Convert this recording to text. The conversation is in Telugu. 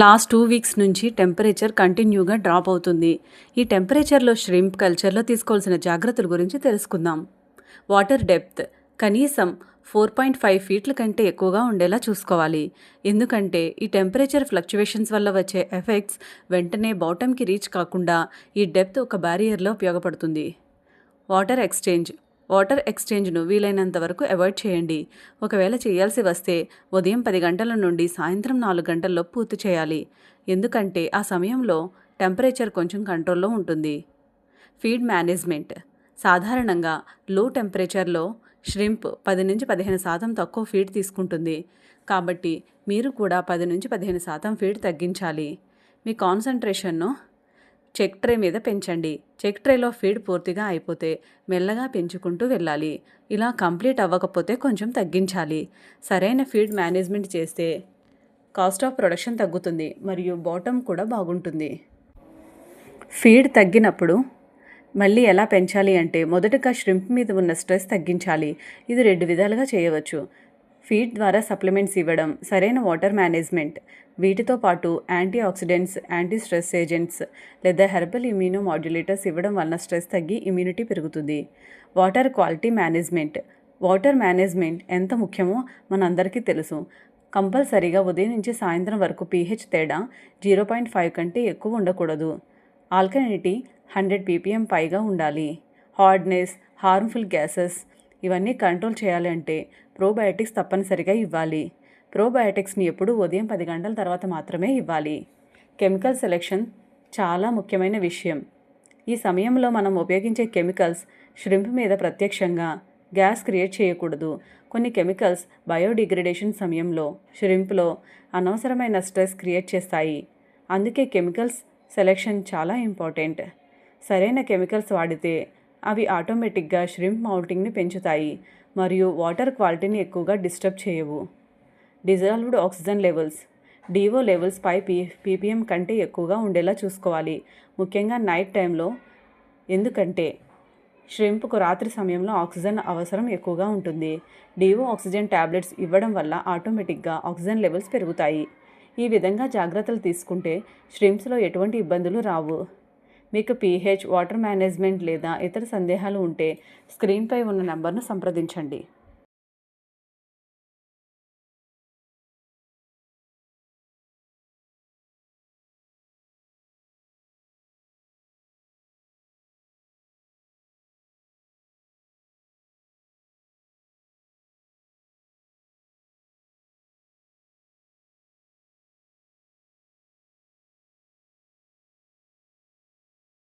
లాస్ట్ టూ వీక్స్ నుంచి టెంపరేచర్ కంటిన్యూగా డ్రాప్ అవుతుంది. ఈ టెంపరేచర్లో ష్రింప్ కల్చర్లో తీసుకోవాల్సిన జాగ్రత్తల గురించి తెలుసుకుందాం. వాటర్ డెప్త్ కనీసం ఫోర్ పాయింట్ ఫైవ్ ఫీట్ల కంటే ఎక్కువగా ఉండేలా చూసుకోవాలి. ఎందుకంటే ఈ టెంపరేచర్ ఫ్లక్చువేషన్స్ వల్ల వచ్చే ఎఫెక్ట్స్ వెంటనే బాటమ్కి రీచ్ కాకుండా ఈ డెప్త్ ఒక బ్యారియర్లో ఉపయోగపడుతుంది. వాటర్ ఎక్స్చేంజ్ వాటర్ ఎక్స్చేంజ్ను వీలైనంత వరకు అవాయిడ్ చేయండి. ఒకవేళ చేయాల్సి వస్తే ఉదయం పది గంటల నుండి సాయంత్రం నాలుగు గంటల్లో పూర్తి చేయాలి. ఎందుకంటే ఆ సమయంలో టెంపరేచర్ కొంచెం కంట్రోల్లో ఉంటుంది. Feed management. సాధారణంగా లో టెంపరేచర్లో ష్రింప్ పది నుంచి పదిహేను శాతం తక్కువ ఫీడ్ తీసుకుంటుంది. కాబట్టి మీరు కూడా పది నుంచి పదిహేను శాతం ఫీడ్ తగ్గించాలి. మీ కాన్సన్ట్రేషన్ను చెక్ ట్రే మీద పెంచండి. చెక్ ట్రేలో ఫీడ్ పూర్తిగా అయిపోతే మెల్లగా పెంచుకుంటూ వెళ్ళాలి. ఇలా కంప్లీట్ అవ్వకపోతే కొంచెం తగ్గించాలి. సరైన ఫీడ్ మేనేజ్మెంట్ చేస్తే కాస్ట్ ఆఫ్ ప్రొడక్షన్ తగ్గుతుంది మరియు బాటమ్ కూడా బాగుంటుంది. ఫీడ్ తగ్గినప్పుడు మళ్ళీ ఎలా పెంచాలి అంటే మొదటగా ష్రింప్ మీద ఉన్న స్ట్రెస్ తగ్గించాలి. ఇది రెండు విధాలుగా చేయవచ్చు. ఫీడ్ ద్వారా సప్లిమెంట్స్ ఇవ్వడం సరైన వాటర్ మేనేజ్మెంట్ వీటితో పాటు antioxidants anti stress agents లేదా హెర్బల్ ఇమ్యూనో మాడ్యులేటర్స్ ఇవ్వడం వలన స్ట్రెస్ తగ్గి ఇమ్యూనిటీ పెరుగుతుంది. Water quality management. Water management ఎంత ముఖ్యమో మనందరికీ తెలుసు. కంపల్సరీగా ఉదయం నుంచి సాయంత్రం వరకు పీహెచ్ తేడా జీరో పాయింట్ ఫైవ్ కంటే ఎక్కువ ఉండకూడదు. ఆల్కనిటీ హండ్రెడ్ పీపీఎం పైగా ఉండాలి. హార్డ్నెస్ హార్మ్ఫుల్ గ్యాసెస్ ఇవన్నీ కంట్రోల్ చేయాలంటే ప్రోబయాటిక్స్ తప్పనిసరిగా ఇవ్వాలి. ప్రోబయాటిక్స్ని ఎప్పుడూ ఉదయం పది గంటల తర్వాత మాత్రమే ఇవ్వాలి. కెమికల్ సెలెక్షన్ చాలా ముఖ్యమైన విషయం. ఈ సమయంలో మనం ఉపయోగించే కెమికల్స్ ష్రింప్ మీద ప్రత్యక్షంగా గ్యాస్ క్రియేట్ చేయకూడదు. కొన్ని కెమికల్స్ బయోడిగ్రేడేషన్ సమయంలో ష్రింప్లో అనవసరమైన స్ట్రెస్ క్రియేట్ చేస్తాయి. అందుకే కెమికల్స్ సెలెక్షన్ చాలా ఇంపార్టెంట్. సరైన కెమికల్స్ వాడితే అవి ఆటోమేటిక్గా ష్రింప్ మౌల్టింగ్ని పెంచుతాయి మరియు వాటర్ క్వాలిటీని ఎక్కువగా డిస్టర్బ్ చేయవు. Dissolved oxygen levels. DO levels pi P ppm కంటే ఎక్కువగా ఉండేలా చూసుకోవాలి. ముఖ్యంగా నైట్ టైంలో. ఎందుకంటే ష్రింప్కు రాత్రి సమయంలో ఆక్సిజన్ అవసరం ఎక్కువగా ఉంటుంది. డివో ఆక్సిజన్ ట్యాబ్లెట్స్ ఇవ్వడం వల్ల ఆటోమేటిక్గా ఆక్సిజన్ లెవెల్స్ పెరుగుతాయి. ఈ విధంగా జాగ్రత్తలు తీసుకుంటే ష్రింప్స్లో ఎటువంటి ఇబ్బందులు రావు. మీకు పీహెచ్ వాటర్ మేనేజ్మెంట్ లేదా ఇతర సందేహాలు ఉంటే స్క్రీన్పై ఉన్న నంబర్ను సంప్రదించండి.